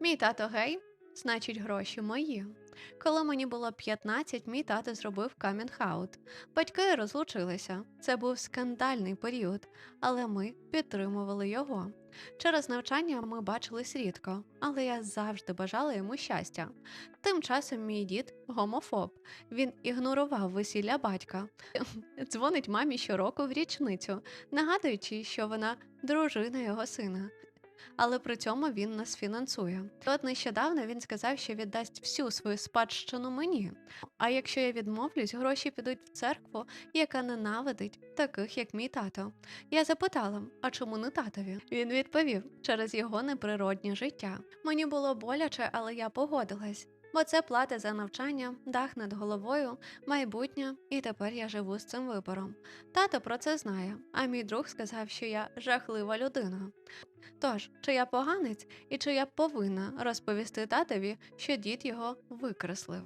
Мій тато гей, значить, гроші мої. Коли мені було 15, мій тато зробив камінг-аут. Батьки розлучилися. Це був скандальний період, але ми підтримували його. Через навчання ми бачились рідко, але я завжди бажала йому щастя. Тим часом мій дід гомофоб. Він ігнорував весілля батька, дзвонить мамі щороку в річницю, нагадуючи, що вона дружина його сина. Але при цьому він нас фінансує. От нещодавно він сказав, що віддасть всю свою спадщину мені. А якщо я відмовлюсь, гроші підуть в церкву, яка ненавидить таких, як мій тато. Я запитала, а чому не татові? Він відповів через його неприроднє життя. Мені було боляче, але я погодилась. Бо це плата за навчання, дах над головою, майбутнє, і тепер я живу з цим вибором. Тато про це знає, а мій друг сказав, що я жахлива людина. Тож, чи я поганець і чи я повинна розповісти татові, що дід його викреслив?